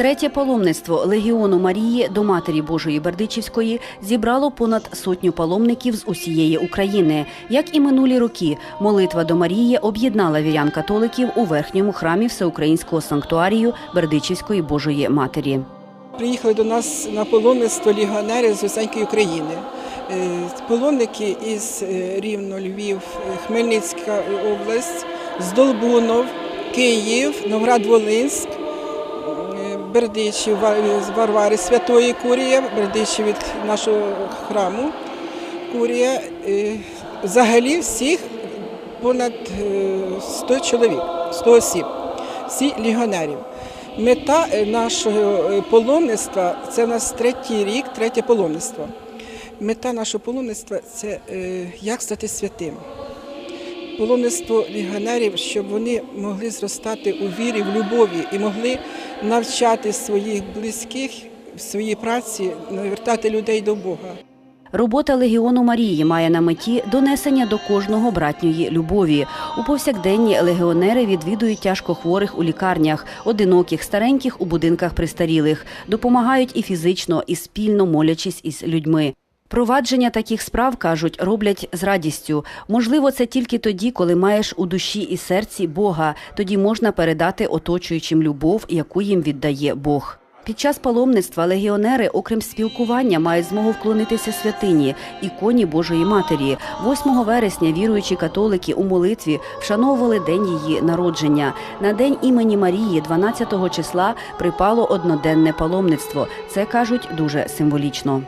Третє паломництво Легіону Марії до Матері Божої Бердичівської зібрало понад сотню паломників з усієї України. Як і минулі роки, молитва до Марії об'єднала вірян-католиків у верхньому храмі Всеукраїнського санктуарію Бердичівської Божої Матері. Приїхали до нас на паломництво легіонери з усенької України. Е, Паломники із е, Рівно, Львів, Хмельницька область, з Долбунов, Київ, Новград-Волинськ, Бердичів, Варвари Святої Курія, Бердичів від нашого храму Курія. Е, Взагалі всіх понад е, 100 чоловік, 100 осіб, всі легіонерів. Мета е, нашого е, паломництва це в нас третій рік, третє паломництво. Мета нашого паломництва це е, як стати святим. Паломництво легіонерів, щоб вони могли зростати у вірі, в любові і могли навчати своїх близьких в своїй праці, навертати людей до Бога. Робота Легіону Марії має на меті донесення до кожного братньої любові. У повсякденні легіонери відвідують тяжкохворих у лікарнях, одиноких, стареньких у будинках престарілих, допомагають і фізично, і спільно молячись із людьми. Провадження таких справ кажуть, роблять з радістю. Можливо, це тільки тоді, коли маєш у душі і серці Бога. Тоді можна передати оточуючим любов, яку їм віддає Бог. Під час паломництва легіонери, окрім спілкування, мають змогу вклонитися святині, іконі Божої Матері. 8 вересня віруючі католики у молитві вшановували день її народження. На день імені Марії, 12 числа, припало одноденне паломництво. Це кажуть дуже символічно.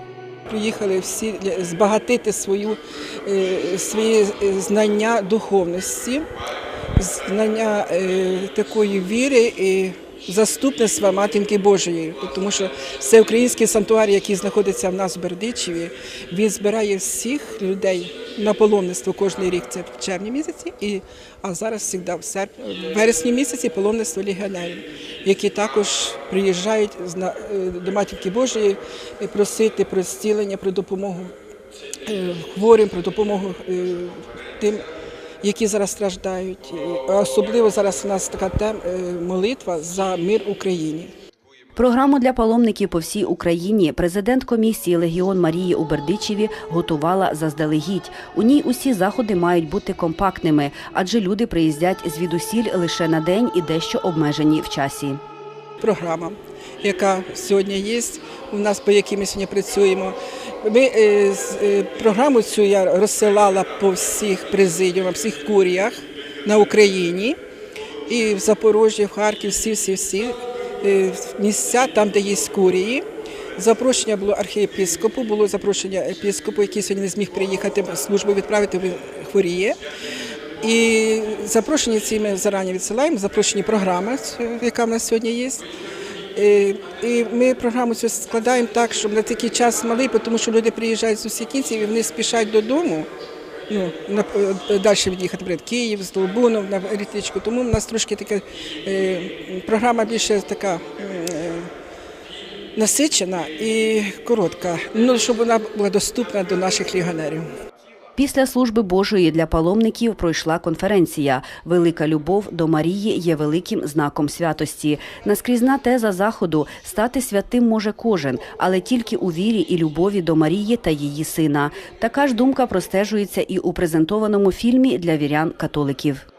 Приїхали всі збагатити свою, е, свої е, знання духовності, знання е, такої віри і заступництва Матінки Божої, тому що всеукраїнський санктуарій, який знаходиться в нас в Бердичеві, він збирає всіх людей на паломництво кожний рік. Це в червні місяці, а зараз завжди в вересні місяці паломництво легіонерів, які також приїжджають е, до Матінки Божої просити про зцілення, про допомогу е, хворим, про допомогу е, тим, які зараз страждають. Особливо зараз у нас така тем е, молитва за мир Україні. Програму для паломників по всій Україні президент комісії Легіон Марії у Бердичеві готувала заздалегідь. У ній усі заходи мають бути компактними, адже люди приїздять звідусіль лише на день і дещо обмежені в часі. Програма, яка сьогодні є, у нас по якій ми сьогодні працюємо. Ми е, е, програму цю я розсилала по всіх президіумах, всіх куріях на Україні. І в Запорожжі, в Харків, всі, всі, всі е, місця, там, де є курії. Запрошення було архієпископу, було запрошення епископу, який сьогодні не зміг приїхати, службу відправити, він хворіє. І запрошення ці ми зарані відсилаємо, запрошені програми, яка в нас сьогодні є. Е, І ми програму цю складаємо так, щоб на такий час малий, тому що люди приїжджають з усіх кінців і вони спішать додому. Ну, на, е, далі від'їхати, наприклад, Київ, з Долбунов, на річку. Тому в нас трошки така е, програма більше така е, насичена і коротка, ну, щоб вона була доступна до наших легіонерів. Після служби Божої для паломників пройшла конференція. Велика любов до Марії є великим знаком святості. Наскрізна теза заходу стати святим може кожен, але тільки у вірі і любові до Марії та її сина. Така ж думка простежується і у презентованому фільмі для вірян католиків.